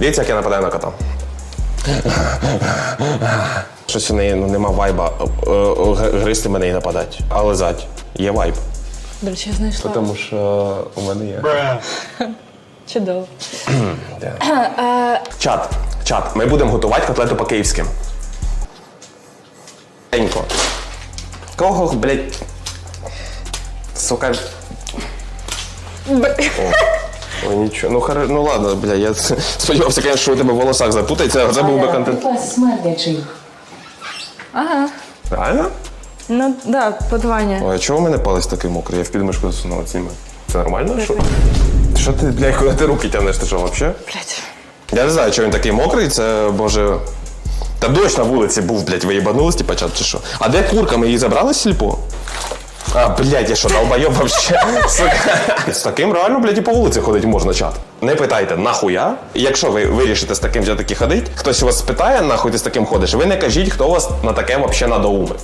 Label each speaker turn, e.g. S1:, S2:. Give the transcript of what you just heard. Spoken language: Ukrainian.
S1: Дивіться, як я нападаю на кота. Щось у неї ну, нема вайба е, е, гризти мене і нападати. А лизать. Є вайб.
S2: До речі, я знайшла.
S1: Тому що у мене є.
S2: Чудово.
S1: Чат, чат. Ми будемо готувати котлету по-київськи. Тенько. Кого, блядь? Сука. Ой, нічого. Ну, хар... ну ладно, бля, я сподівався, конечно, що у тебе в волосах запутається, а це був би контент.
S3: Смердячий.
S2: Ага.
S1: Реально?
S2: Ну, да, подвання.
S1: Ой, а чого у мене палець такий мокрий? Я в підмишку засунув ціми. Це нормально? Що? Що ти, блядь, куди ти руки тягнеш? Ти що, взагалі?
S2: Блять.
S1: Я не знаю, чого він такий мокрий, це може. Та дощ на вулиці був, блядь, ви їбанулись, типа чат чи що? А де курка? Ми її забрали з сільпо? А, блядь, я що, долбойоб вообще? Сука. З таким реально, блядь, і по вулиці ходити можна чат. Не питайте, нахуя? Якщо ви вирішите з таким вже таки ходити, хтось вас спитає, нахуй ти з таким ходиш, ви не кажіть, хто вас на таке вообще надоумив.